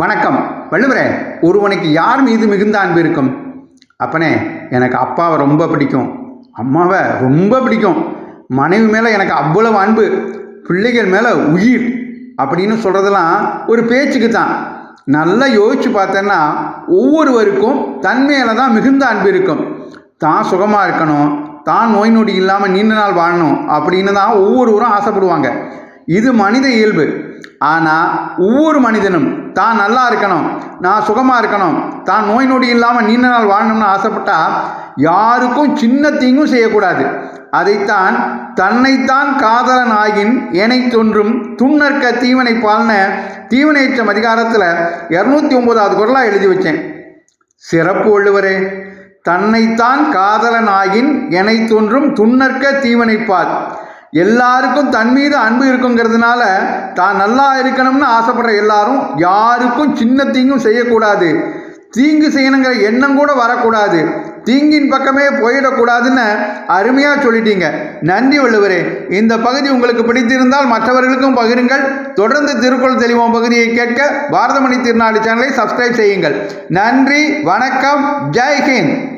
வணக்கம். வள்ளுவரே ஒருவனுக்கு யார் மீது மிகுந்த அன்பு இருக்கும்? அப்பனே எனக்கு அப்பாவை ரொம்ப பிடிக்கும். அம்மாவை ரொம்ப பிடிக்கும். மனைவி மேலே எனக்கு அவ்வளவு அன்பு. பிள்ளைகள் மேலே உயிர். அப்படின்னு சொல்கிறதெல்லாம் ஒரு பேச்சுக்கு தான் நல்லா யோசிச்சு பார்த்தேன்னா ஒவ்வொருவருக்கும் தன் மேலே தான் மிகுந்த அன்பு இருக்கும். தான் சுகமாக இருக்கணும் தான் நோய் நொடி இல்லாமல் நீண்ட நாள் வாழணும் அப்படின்னு தான் ஒவ்வொருவரும் ஆசைப்படுவாங்க. இது மனித இயல்பு. ஆனால் ஒவ்வொரு மனிதனும் தான் நல்லா இருக்கணும் நான் சுகமாக இருக்கணும் தான் நோய் நொடி இல்லாமல் நீண்ட நாள் வாழணும்னு ஆசைப்பட்டால் யாருக்கும் சின்ன தீங்கும் செய்யக்கூடாது. அதைத்தான் தன்னைத்தான் காதலன் ஆகின் எனை தொன்றும் துண்ணற்க தீவனை பால்ன தீவனையற்றம் அதிகாரத்தில் இரநூத்தி ஒம்போதாவது குரலாக எழுதி வச்சேன். சிறப்பு உள்ளவரே தன்னைத்தான் காதலனாகின் எனை தோன்றும் துண்ணற்க தீவனைப்பால் எல்லாருக்கும் தன் மீது அன்பு இருக்குங்கிறதுனால தான் நல்லா இருக்கணும்னு ஆசைப்படுற எல்லாரும் யாருக்கும் சின்ன தீங்கும் செய்யக்கூடாது. தீங்கு செய்யணுங்கிற எண்ணம் கூட வரக்கூடாது. தீங்கின் பக்கமே போயிடக்கூடாதுன்னு அருமையாக சொல்லிட்டீங்க. நன்றி வள்ளுவரே. இந்த பகுதி உங்களுக்கு பிடித்திருந்தால் மற்றவர்களுக்கும் பகிருங்கள். தொடர்ந்து திருக்குறள் தெளிவோம் பகுதியை கேட்க பாரதமணி திருநாடு சேனலை சப்ஸ்கிரைப் செய்யுங்கள். நன்றி வணக்கம் ஜெய்ஹிந்த்